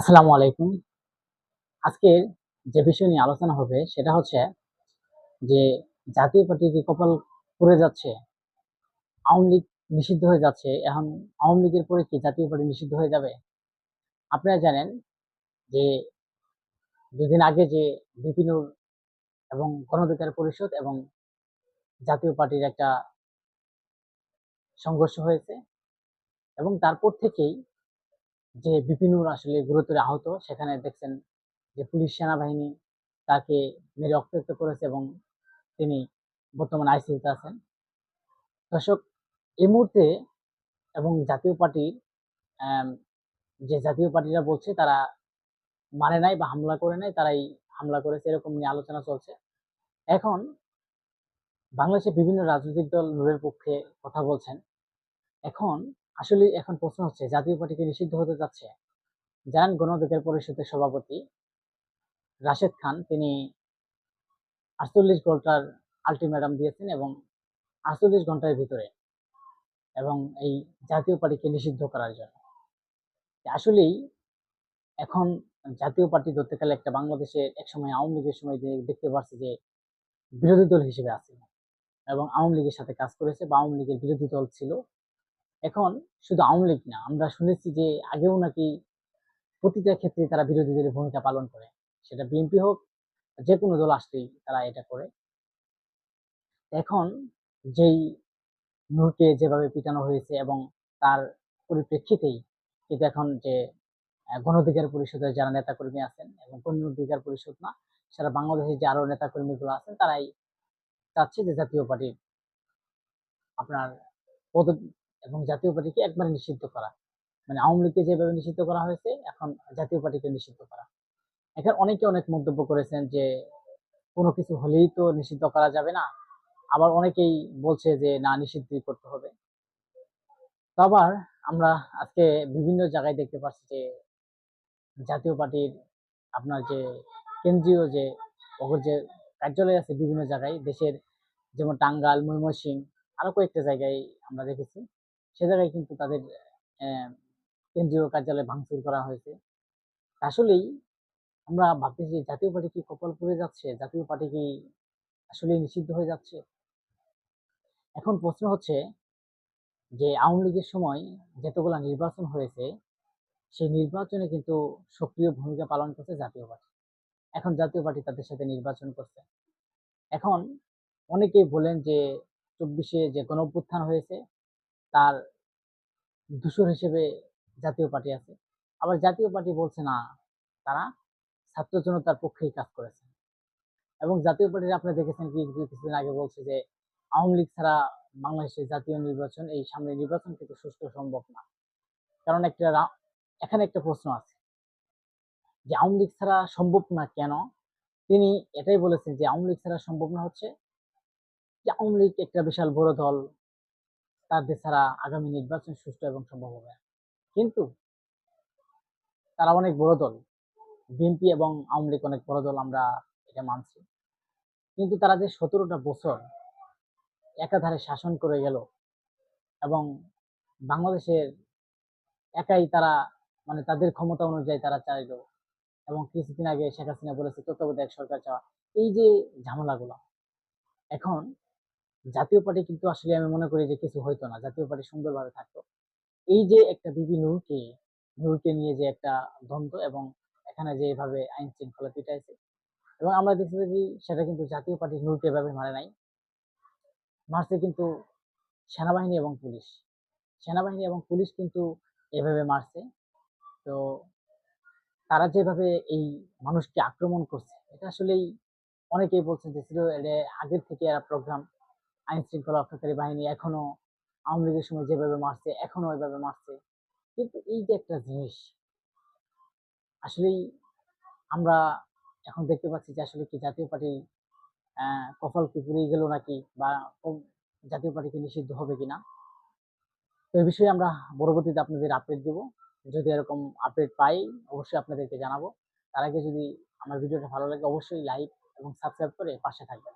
আসসালামু আলাইকুম। আজকের যে বিষয় নিয়ে আলোচনা হবে সেটা হচ্ছে যে জাতীয় পার্টি কি কপাল পড়ে যাচ্ছে, আওয়ামী লীগ নিষিদ্ধ হয়ে যাচ্ছে, এখন আওয়ামী লীগের পরে কি জাতীয় পার্টি নিষিদ্ধ হয়ে যাবে? আপনারা জানেন যে দুদিন আগে যে বিপিনুর এবং গণধিকার পরিষদ এবং জাতীয় পার্টির একটা সংঘর্ষ হয়েছে এবং তারপর থেকেই যে বিপিনুর আসলে গুরুতর আহত, সেখানে দেখছেন যে পুলিশ সেনাবাহিনী তাকে মেরে রক্তাক্ত করেছে এবং তিনি বর্তমানে আইসিইউতে আছেন। দর্শক, এই মুহূর্তে এবং জাতীয় পার্টির যে জাতীয় পার্টিরা বলছে তারা মারে নাই বা হামলা করে নাই, তারাই হামলা করেছে, এরকম নিয়ে আলোচনা চলছে। এখন বাংলাদেশে বিভিন্ন রাজনৈতিক দল, নূরের পক্ষে কথা বলছেন। এখন আসলে এখন প্রশ্ন হচ্ছে, জাতীয় পার্টিকে নিষিদ্ধ হতে যাচ্ছে? জানেন গণ অধিকার পরিষদের সভাপতি রাশেদ খান। তিনি আটচল্লিশ ঘণ্টার আলটিমেটাম দিয়েছেন এবং আটচল্লিশ ঘণ্টার ভিতরে এবং এই জাতীয় পার্টিকে নিষিদ্ধ করার জন্য। আসলেই এখন জাতীয় পার্টি ধরতে গেলে একটা বাংলাদেশে একসময় আওয়ামী লীগের সময় যে- দেখতে পাচ্ছি যে বিরোধী দল হিসেবে আছে এবং আওয়ামী লীগের সাথে কাজ করেছে বা আওয়ামী লীগের বিরোধী দল ছিল। এখন শুধু আওয়ামী লীগ না আমরা শুনেছি যে আগেও নাকি প্রতিটা ক্ষেত্রে তারা বিরোধী দলের ভূমিকা পালন করে। সেটা বিএনপি হোক যে কোনো দল আসলেই তারা এটা করে। এখন যেই নূরকে যেভাবে পিটানো হয়েছে এবং তার পরিপ্রেক্ষিতেই কিন্তু এখন যে আহ, গণ অধিকার পরিষদের যারা নেতাকর্মী আছেন এবং গণ অধিকার পরিষদ না সারা বাংলাদেশের যে আরও নেতাকর্মীগুলো আছেন তারাই চাচ্ছে যে জাতীয় পার্টির আপনার পদ এবং জাতীয় পার্টিকে একবারে নিষিদ্ধ করা। মানে আওয়ামী লীগকে যেভাবে নিষিদ্ধ করা হয়েছে, এখন জাতীয় পার্টিকে নিষিদ্ধ করা। এখন অনেকে অনেক মন্তব্য করেছেন যে, কোনো কিছু হলেই তো নিষিদ্ধ করা যাবে না। আবার অনেকেই বলছে যে, না নিষিদ্ধ করতে হবে। তো আবার আমরা আজকে বিভিন্ন জায়গায় দেখতে পাচ্ছি যে, জাতীয় পার্টির আপনার যে কেন্দ্রীয় যে ওর যে কার্যালয় আছে বিভিন্ন জায়গায়, দেশের যেমন টাঙ্গাল ময়মনসিংহ, আরও কয়েকটা জায়গায় আমরা দেখেছি। সে জায়গায় কিন্তু তাদের কেন্দ্রীয় কার্যালয় ভাঙচুর করা হয়েছে। আসলেই আমরা ভাবতেছি জাতীয় পার্টি কি কপাল পড়ে যাচ্ছে? জাতীয় পার্টি কি আসলে নিষিদ্ধ হয়ে যাচ্ছে? এখন প্রশ্ন হচ্ছে যে আওয়ামী লীগের সময় যতগুলা নির্বাচন হয়েছে, সেই নির্বাচনে কিন্তু সক্রিয় ভূমিকা পালন করছে জাতীয় পার্টি। এখন জাতীয় পার্টি তাদের সাথে নির্বাচন করছে। এখন অনেকেই বলেন যে চব্বিশে যে গণ হয়েছে তার দূষর হিসেবে জাতীয় পার্টি আছে। আবার জাতীয় পার্টি বলছে না, তারা ছাত্র জনতার পক্ষেই কাজ করেছে। এবং জাতীয় পার্টির আপনি দেখেছেন কি কিছুদিন আগে বলছে যে, আওয়ামী লীগ ছাড়া বাংলাদেশের জাতীয় নির্বাচন, এই সামনে নির্বাচন কিন্তু সুষ্ঠু সম্ভব না। কারণ একটা এখানে একটা প্রশ্ন আছে। যে আওয়ামী লীগ ছাড়া সম্ভব না কেন? তিনি এটাই বলেছেন যে, আওয়ামী লীগ ছাড়া সম্ভব না হচ্ছে। যে আওয়ামী লীগ একটা বিশাল বড় দল তাদের ছাড়া আগামী নির্বাচন সুষ্ঠু এবং সম্ভব হবে। কিন্তু তারা অনেক বড় দল। বিএনপি এবং আওয়ামী লীগ অনেক বড় দল আমরা এটা মানছি। কিন্তু তারা যে সতেরোটা বছর একাধারে শাসন করে গেল এবং বাংলাদেশের একাই তারা মানে তাদের ক্ষমতা অনুযায়ী তারা চাইলো এবং কিছুদিন আগে শেখ হাসিনা বলেছে, তত্ত্বাবধায়ক সরকার চাওয়া। এই যে ঝামেলাগুলো, এখন জাতীয় পার্টি কিন্তু আসলে আমি মনে করি যে কিছু হইতো না। জাতীয় পার্টি সুন্দরভাবে থাকতো। এই যে একটা বিবি নূরকে নূরকে নিয়ে যে একটা দ্বন্দ্ব এবং এখানে যে এভাবে আইন শৃঙ্খলা পিটাইছে এবং আমরা দেখতে পাচ্ছি সেটা কিন্তু জাতীয় পার্টি নূরকে এভাবে মারে নাই। মারছে কিন্তু সেনাবাহিনী এবং পুলিশ। সেনাবাহিনী এবং পুলিশ কিন্তু এভাবে মারছে। তো তারা যেভাবে এই মানুষকে আক্রমণ করছে, এটা আসলেই অনেকেই বলছেন যে ছিল এটা আগের থেকে এরা প্রোগ্রাম আইন শৃঙ্খলা রক্ষাকারী বাহিনী এখনও আওয়ামী লীগের সময় যেভাবে মারছে, এখনও ওইভাবে মারছে। কিন্তু এই যে একটা জিনিস, আসলেই আমরা এখন দেখতে পাচ্ছি যে আসলে কি জাতীয় পার্টি কপাল কি পুড়িয়ে গেল নাকি বা জাতীয় পার্টি কি নিষিদ্ধ হবে কিনা, তো এই বিষয়ে আমরা পরবর্তীতে আপনাদের আপডেট দেব। যদি এরকম আপডেট পাই, অবশ্যই আপনাদেরকে জানাব। তার আগে যদি আমার ভিডিওটা ভালো লাগে, অবশ্যই লাইক এবং সাবস্ক্রাইব করে পাশে থাকবেন।